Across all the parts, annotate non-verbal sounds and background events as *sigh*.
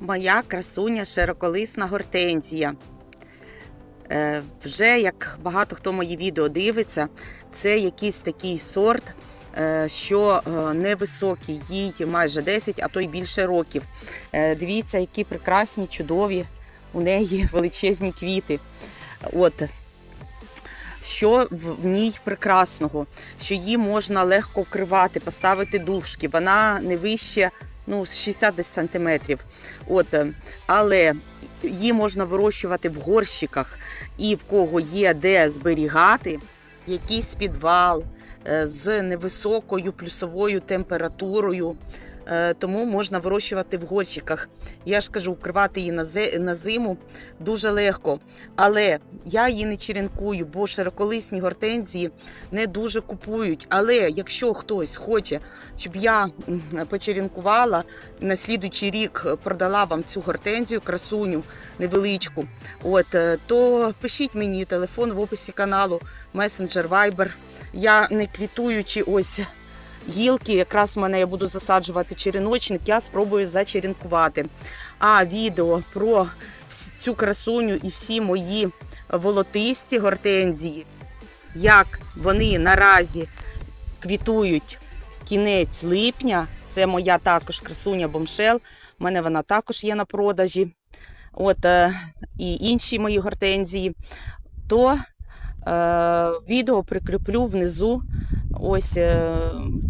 моя красуня широколисна гортензія. Е, вже як багато хто мої відео дивиться, це якийсь такий сорт, е, що е, невисокий, їй майже 10, а то й більше років. Дивіться, які прекрасні, чудові у неї *laughs* величезні квіти. От. Що в ній прекрасного, що її можна легко вкривати, поставити дужки. Вона не вище ну, 60 десь сантиметрів. От, е, але її можна вирощувати в горщиках, і в кого є де зберігати якийсь підвал з невисокою плюсовою температурою. Е, Тому можна вирощувати в горщиках. Я ж кажу, вкривати її на зиму дуже легко. Але я її не черенкую, бо широколисні гортензії не дуже купують. Але якщо хтось хоче, щоб я почеренкувала, на слідуючий рік продала вам цю гортензію, красуню невеличку, от, е, то пишіть мені телефон в описі каналу, месенджер, вайбер. Я не квітуючи ось гілки, якраз в мене я буду засаджувати череночник, я спробую зачеренкувати. А відео про цю красуню і всі мої волотисті гортензії, як вони наразі квітують кінець липня. Це моя також красуня бомшел. У мене вона також є на продажі. От, е, і інші мої гортензії. То відео прикріплю внизу ось е,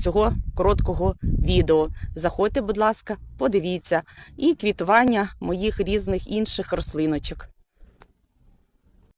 цього короткого відео. Заходьте, будь ласка, подивіться. І квітування моїх різних інших рослиночок.